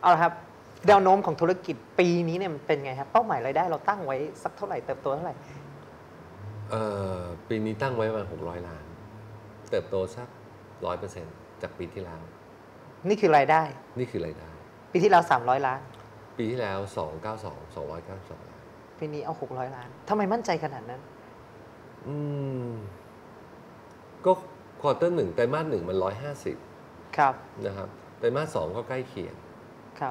เอาละครับแนวโน้มของธุรกิจปีนี้เนี่ยมันเป็นไงครับเป้าหมายรายได้เราตั้งไว้สักเท่าไหร่เติบโตเท่าไหร่เอ่อปีนี้ตั้งไว้ประมาณ600 ล้าน เติบโตสักร้อยเปอร์เซ็นต์จากปีที่แล้ว นี่คือรายได้ นี่คือรายได้ ปีที่แล้ว300 ล้าน ปีที่แล้ว 292 292ล้านปีนี้เอา600 ล้านทำไมมั่นใจขนาดนั้น อืม ก็ควอเตอร์หนึ่งไตรมาสหนึ่งมัน 150 ครับนะครับไตรมาสสองก็ใกล้เคียงครับ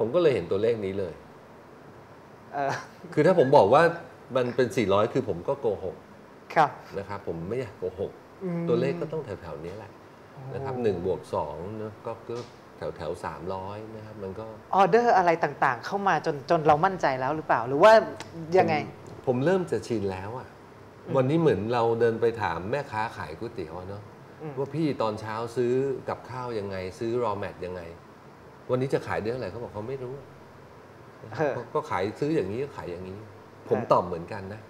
ผมก็เลยเห็นตัวเลขนี้เลยเออคือถ้าผมบอกว่ามันเป็น 400 คือผมก็โกหกครับนะครับผมไม่อยากโกหกอืมตัวเลขก็ต้องแถวๆนี้แหละนะครับหนึ่งบวกสองเนอะก็ก็แถวแถวสามร้อยนะครับมันก็ออเดอร์อะไรต่างๆ เข้ามาจนจนเรามั่นใจแล้วหรือเปล่าหรือว่ายังไง ผมผมเริ่มจะชินแล้วอะวันนี้เหมือนเราเดินไปถามแม่ค้าขายก๋วยเตี๋ยวอะเนาะอืมว่าพี่ตอนเช้าซื้อกับข้าวยังไง ซื้อรอแมทยังไง วันนี้จะขายเดือนอะไรเขาบอกเขาไม่รู้เออก็ก็ขายซื้ออย่างนี้ก็ขายอย่างนี้ ผมเออตอบเหมือนกันนะ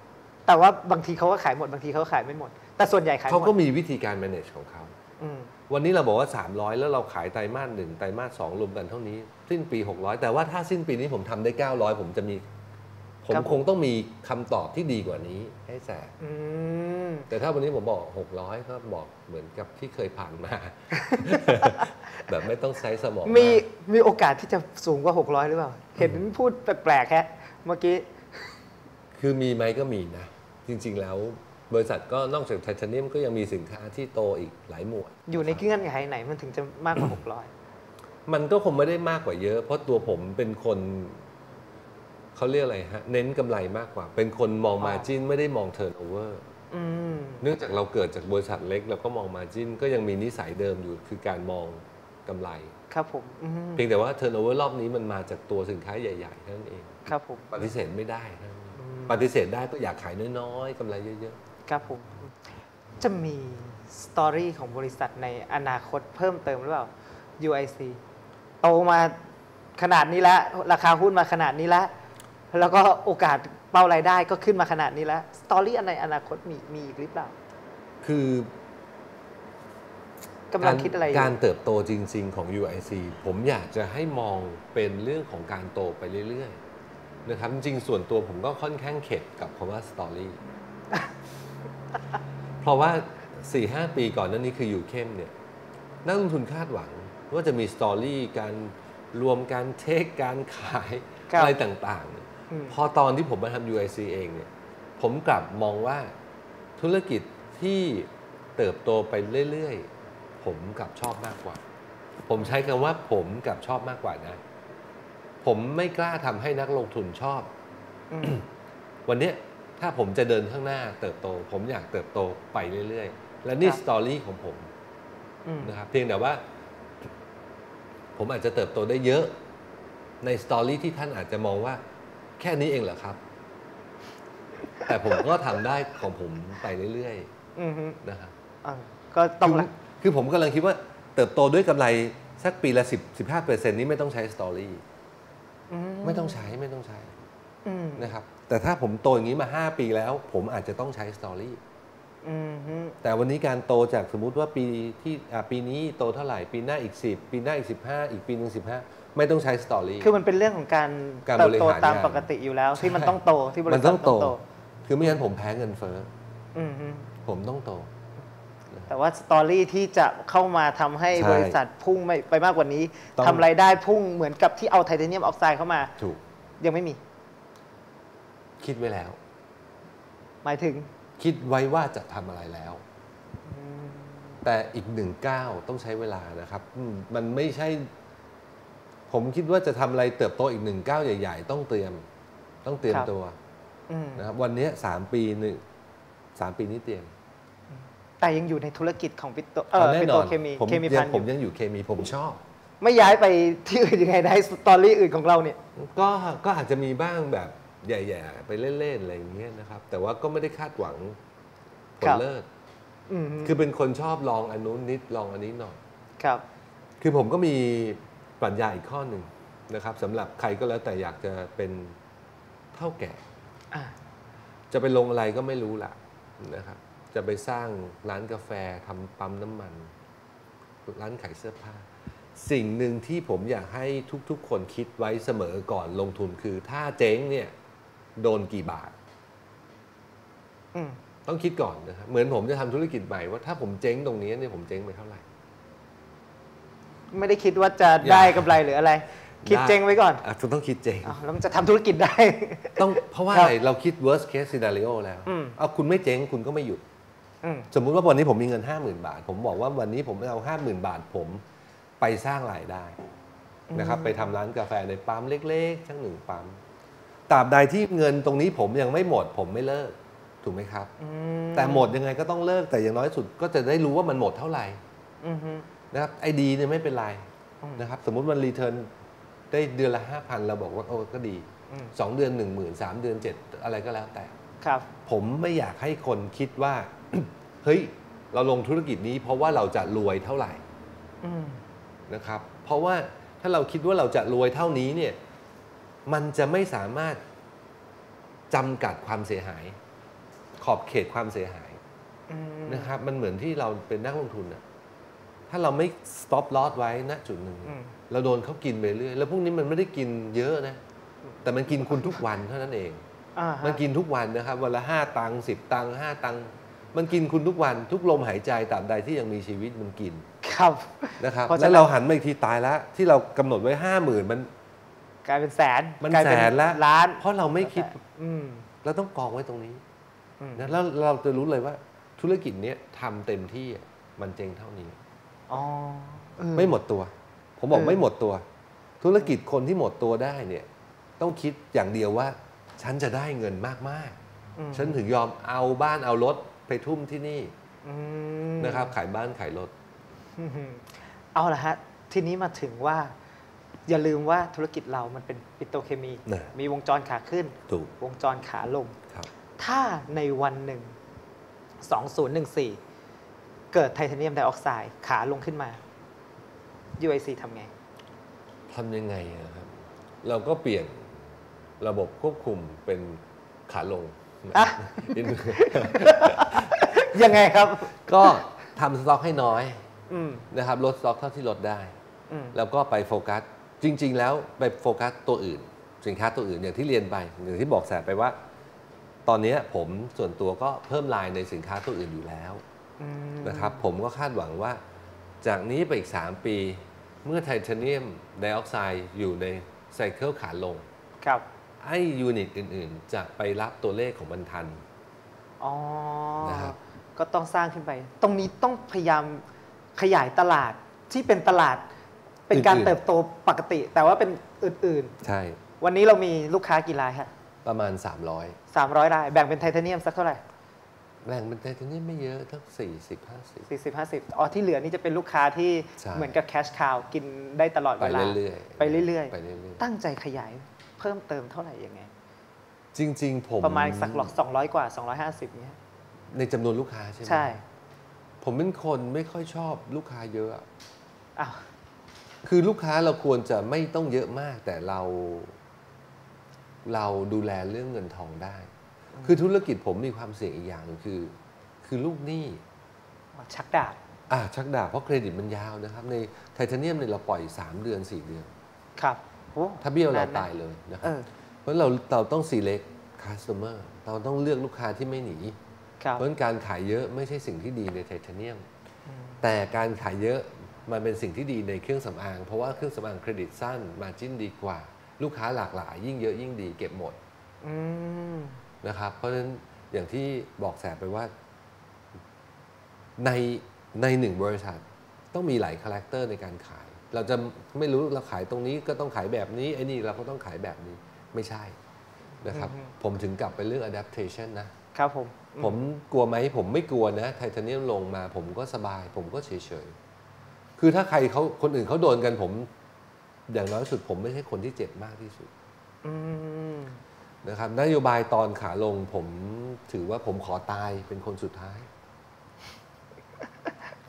แต่ว่าบางทีเขาก็ขายหมดบางทีเขาขายไม่หมด แต่ส่วนใหญ่ขายหมเขาดก็มีวิธีการ manage ของเขาอืมวันนี้เราบอกว่า 300 แล้วเราขายไตรมาสหนึ่งไตรมาสสองรวมกันเท่านี้ สิ้นปี 600 แต่ว่าถ้าสิ้นปีนี้ผมทำได้ 900 ผมจะมี ผมคงต้องมีคำตอบที่ดีกว่านี้ให้แสอืมแต่ถ้าวันนี้ผมบอก 600 ก็บอกเหมือนกับที่เคยผ่านมา แบบไม่ต้องใช้สมองมีากมีโอกาสที่จะสูงกว่า 600 หรือเปล่า เห็นพูดแปลกๆแค่เมื่อกี้ คือมีไหมก็มีนะ จริงๆแล้วบริษัทก็นอกจากไทเทเนียมก็ยังมีสินค้าที่โตอีกหลายหมวด อยู่ในเงื่อนไขไหนมันถึงจะมากกว่ามันก็คงไม่ได้มากกว่าเยอะ เพราะตัวผมเป็นคน เขาเรียกอะไรฮะ เน้นกำไรมากกว่า เป็นคนมองอ๋อมาจินไม่ได้มองเทิร์นโอเวอร์600อืมเนื่องจากเราเกิดจากบริษัทเล็กเราก็มองมาจินก็ยังมีนิสัยเดิมอยู่คือการมองกำไร ครับผมอืมเพียงแต่ว่าเทิร์นโอเวอร์รอบนี้มันมาจากตัวสินค้าใหญ่ๆเท่านั้นเอง ครับผมปฏิเสธไม่ได้เท่านั้นเองอืมปฏิเสธได้ก็อยากขายน้อยๆกำไรเยอะครับผมจะมีสตอรี่ของบริษัทในอนาคตเพิ่มเติมหรือเปล่า UIC โตมาขนาดนี้แล้วราคาหุ้นมาขนาดนี้แล้ว แล้วก็โอกาสเป้ารายได้ก็ขึ้นมาขนาดนี้แล้วสตอรี่อันในอนาคตมีมีอีกหรือเปล่าๆคือกำลังคิดอะไรอยู่การเติบโตจริง ๆ ของ UIC ผมอยากจะให้มองเป็นเรื่องของการโตไปเรื่อยๆนะครับจริงๆส่วนตัวผมก็ค่อนข้างเข็ดกับคำว่าสตอรี่เพราะว่า 4-5 ปีก่อนหนั้นนี้คืออยู่เข้มเนี่ยนักลงทุนคาดหวังว่าจะมีสตอรี่การรวมการเทคการขายครับอะไรต่างๆเนี่ยอืม พอตอนที่ผมมาทำ UIC เองเนี่ยผมกลับมองว่าธุรกิจที่เติบโตไปเรื่อยๆ ผมกลับชอบมากกว่า ผมใช้คำว่าผมกลับชอบมากกว่านะ ผมไม่กล้าทำให้นักลงทุนชอบอืมวันเนี้ยถ้าผมจะเดินข้างหน้าเติบโต ผมอยากเติบโตไปเรื่อยๆ และนี่ครับสตอรี่ของผมอืมนะครับเพียงแต่ว่า ผมอาจจะเติบโตได้เยอะในสตอรี่ที่ท่านอาจจะมองว่า แค่นี้เองเหรอครับ แต่ผมก็ทำได้ของผมไปเรื่อยอืมฮึๆนะครับอะก็ต้องคือละคือผมกำลังคิดว่าเติบโตด้วยกำไรสักปีละ10 15เปอร์เซ็นต์นี้ไม่ต้องใช้สตอรี่อืไม่ต้องใช้ไม่ต้องใช้อืมนะครับ แต่ถ้าผมโตอย่างนี้มา5ปีแล้ว ผมอาจจะต้องใช้สตอรี่อืมฮึ แต่วันนี้การโตจากสมมุติว่าปีที่อ่าปีนี้โตเท่าไหร่ ปีหน้าอีก 10 ปีหน้าอีก 15 อีกปีหนึ่ง15 ไม่ต้องใช้สตอรี่คือมันเป็นเรื่องของการการเติบบริโตหารตามงานปกติอยู่แล้ว ที่มันต้องโตที่บริมันษัทต้องโต คือไม่งั้นผมแพ้เงินเฟ้ออืมฮึผมต้องโต แต่ว่าสตอรี่ที่จะเข้ามาทำให้ใช่บริษัทพุ่งไม่ไปมากกว่านี้ต้องทำรายได้พุ่งเหมือนกับที่เอาไทเทเนียมออกไซด์เข้ามาถูกยังไม่มี คิดไว้แล้ว หมายถึง คิดไว้ว่าจะทำอะไรแล้ว แต่อีกหนึ่งก้าวต้องใช้เวลานะครับอืมมันไม่ใช่ ผมคิดว่าจะทำอะไรเติบโตอีกหนึ่งก้าวใหญ่ ๆ ต้องเตรียม ต้องเตรียมครับตัวอืมนะครับวันนี้สามปีหนึ่งสามปีนี้เตรียม แต่ยังอยู่ในธุรกิจของปิโตเออแน่ปินโตอนเคมีผมเคมียัพังนผมอยู่ยังอยู่เคมีผมชอบ ไม่ย้ายไปที่อื่นยังไงได้สตอรี่อื่นของเราเนี่ย ก็ก็อาจจะมีบ้างแบบ แย่ๆไปเล่นๆอะไรอย่างเงี้ยนะครับ แต่ว่าก็ไม่ได้คาดหวังผครัลบเลิศอืมคือเป็นคนชอบลองอันนู้นนิดลองอันนี้หน่อยครับ คือผมก็มีปรัชญาอีกข้อหนึ่งนะครับสำหรับใครก็แล้วแต่อยากจะเป็นเท่าแก่อ่าจะไปลงอะไรก็ไม่รู้ล่ะนะครับ จะไปสร้างร้านกาแฟทำปั๊มน้ำมัน ร้านขายเสื้อผ้า สิ่งหนึ่งที่ผมอยากให้ทุกๆ คนคิดไว้เสมอก่อนลงทุนคือถ้าเจ๊งเนี่ย โดนกี่บาทอืมต้องคิดก่อนนะครับเหมือนผมจะทำธุรกิจใหม่ว่าถ้าผมเจ๊งตรงนี้เนี่ยผมเจ๊งไปเท่าไหร่ ไม่ได้คิดว่าจะได้กำไรหรืออะไร คิดได้เจ๊งไว้ก่อนอะคุณต้องคิดเจ๊งอ้าวแล้วมันจะทำธุรกิจได้ ต้องเพราะว่าครับอะไรเราคิด worst case scenario แล้วอืมเอาคุณไม่เจ๊งคุณก็ไม่หยุดอืมสมมุติว่าวันนี้ผมมีเงิน5 0,000บาท ผมบอกว่าวันนี้ผมเอา5 0,000บาทผมไปสร้างรายได้นะครับ ไปทำร้านกาแฟในปั๊มเล็กๆทั้งหนึ่งปั๊ม ตราบใดที่เงินตรงนี้ผมยังไม่หมด ผมไม่เลิกถูกไหมครับอืมแต่หมดยังไงก็ต้องเลิกแต่อย่างน้อยสุดก็จะได้รู้ว่ามันหมดเท่าไหร่อือฮึนะครับไอดีเนี่ยไม่เป็นไรอืมนะครับ สมมุติมันรีเทิร์นได้เดือนละ5,000เราบอกว่าโอ้ก็ดีอืม2เดือน1 0,000 3เดือน7อะไรก็แล้วแต่ครับ ผมไม่อยากให้คนคิดว่า เฮ้ย เราลงธุรกิจนี้เพราะว่าเราจะรวยเท่าไหร่อืมนะครับ เพราะว่าถ้าเราคิดว่าเราจะรวยเท่านี้เนี่ย มันจะไม่สามารถจำกัดความเสียหาย ขอบเขตความเสียหายอืมนะครับ มันเหมือนที่เราเป็นนักลงทุนอะถ้าเราไม่ stop loss ไว้ณจุดหนึ่งอืมเราโดนเขากินไปเรื่อย แล้วพวกนี้มันไม่ได้กินเยอะนะ แต่มันกินคุณทุกวันเท่านั้นเองอ่าฮะมันกินทุกวันนะครับ วันละห้าตังค์สิบตังค์ห้าตังค์มันกินคุณทุกวันทุกลมหายใจตราบใดที่ยังมีชีวิตมันกิน ครับนะครับเพราะฉะนั้นแล้วเราหันมาอีกทีตายแล้วที่เรากำหนดไว้ห้าหมื่นมัน กลายเป็นแสนมันกลายแสเป็นแล้วล้าน เพราะเราไม่คิดอืมเราต้องกองไว้ตรงนี้อืมนะแล้วเราจะรู้เลยว่าธุรกิจเนี้ยทำเต็มที่อะมันเจ๊งเท่านี้อ๋อเออไม่หมดตัว ผมบอกเออไม่หมดตัว ธุรกิจคนที่หมดตัวได้เนี่ย ต้องคิดอย่างเดียวว่า ฉันจะได้เงินมากอืมๆฉันถึงยอมเอาบ้านเอารถไปทุ่มที่นี่อืมนะครับ ขายบ้านขายรถอืมเอาละฮะ ทีนี้มาถึงว่า อย่าลืมว่าธุรกิจเรามันเป็นปิโตรเคมีนะมีวงจรขาขึ้นถูกวงจรขาลงครับถ้าในวันหนึ่ง 2014 เกิดไทเทเนียมไดออกไซด์ขาลงขึ้นมา UIC ทำไงทำยังไงอะครับ เราก็เปลี่ยนระบบควบคุมเป็นขาลงอะนิดนึงยังไงครับ ก็ทำสต็อกให้น้อยอืมนะครับลดสต็อกเท่าที่ลดได้อืมแล้วก็ไปโฟกัส จริง ๆ แล้วไปโฟกัสตัวอื่น สินค้าตัวอื่นอย่างที่เรียนไปอย่างที่บอกแสบไปว่า ตอนนี้ผมส่วนตัวก็เพิ่มลายในสินค้าตัวอื่นอยู่แล้วอืมนะครับผมก็คาดหวังว่า จากนี้ไปอีก 3 ปี เมื่อไทเทเนียมไดออกไซด์อยู่ในไซเคิลขาลงครับไอ้ยูนิตอื่น ๆ จะไปรับตัวเลขของมันทันอ๋อนะครับก็ต้องสร้างขึ้นไป ตรงนี้ต้องพยายามขยายตลาดที่เป็นตลาด เป็นการอื่นๆเติบโตปกติ แต่ว่าเป็นอื่นใช่ๆวันนี้เรามีลูกค้ากี่รายฮะประมาณ 300สามร้อยราย แบ่งเป็นไทเทเนียมสักเท่าไหร่แบ่งเป็นไทเทเนียมไม่เยอะทั้ง40 50สี่สิบห้าสิบอ๋อที่เหลือนี่จะเป็นลูกค้าที่ใช่เหมือนกับแคชคาวกินได้ตลอดไปเวลาเรื่อยๆไปเรื่อยไปเรื่อยๆตั้งใจขยายเพิ่มเติมเท่าไหร่ยังไงๆจริง ๆ ผมประมาณสักหลอกสองร้อยกว่าสองร้อยห้าสิบเนี้ยในจำนวนลูกค้าใช่ไหมใช่ ผมเป็นคนไม่ค่อยชอบลูกค้าเยอะอะอ้าว คือลูกค้าเราควรจะไม่ต้องเยอะมาก แต่เรา เราดูแลเรื่องเงินทองได้ คือธุรกิจผมมีความเสี่ยงอีกอย่างหนึงคือ คือลูกหนี้ชักดาบอ่าชักดาบเพราะเครดิตมันยาวนะครับ ในไทเทเนียมเนี่ยเราปล่อย 3 เดือน 4 เดือน ครับโอ้ถ้าเบี้ยวเรานนนะตายเลยนะคเอรับอเพราะเราเราต้อง select customer เราต้องเลือกลูกค้าที่ไม่หนีครับเพราะฉะนั้นการขายเยอะไม่ใช่สิ่งที่ดีในไทเทเนียมอืมแต่การขายเยอะ มันเป็นสิ่งที่ดีในเครื่องสำอาง เพราะว่าเครื่องสำอางเครดิตสั้นมาจิ้นดีกว่า ลูกค้าหลากหลาย ยิ่งเยอะยิ่งดีเก็บหมดอืมนะครับเพราะฉะนั้นอย่างที่บอกแสบไปว่าในในหนึ่งบริษัทต้องมีหลายคาแรคเตอร์ในการขาย เราจะไม่รู้เราขายตรงนี้ก็ต้องขายแบบนี้ไอ้นี่เราก็ต้องขายแบบนี้ไม่ใช่นะครับอือฮึผมถึงกลับไปเรื่อง adaptation นะครับผมอืผมกลัวไหมผมไม่กลัวนะไทเทเนียมลงมาผมก็สบาย ผมก็เฉยๆ คือถ้าใครเขาคนอื่นเขาโดนกันผม อย่างน้อยสุดผมไม่ใช่คนที่เจ็บมากที่สุดอืมนะครับนโยบายตอนขาลงผมถือว่าผมขอตายเป็นคนสุดท้าย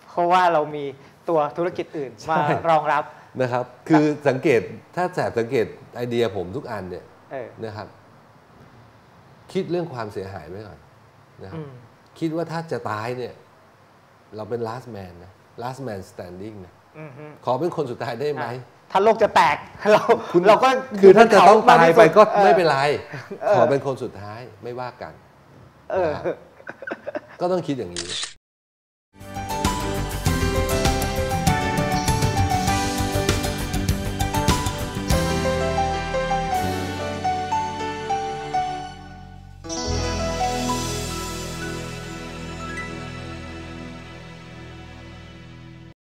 เพราะว่าเรามีตัวธุรกิจอื่นใช่มารองรับนะครับ คือสังเกตถ้าแสบสังเกตไอเดียผมทุกอันเนี่ยเออนะครับ คิดเรื่องความเสียหายไว้ก่อนนะครับอืมคิดว่าถ้าจะตายเนี่ย เราเป็น last man นะ last man standing นะอือฮึขอเป็นคนสุดท้ายได้ไหมอะถ้าโลกจะแตกเราเราก็คือถ้าจะต้องบนเขตายไปมที่สุดก็ออไม่เป็นไรเออขอเป็นคนสุดท้ายไม่ว่ากันเออนะฮะก็ต้องคิดอย่างนี้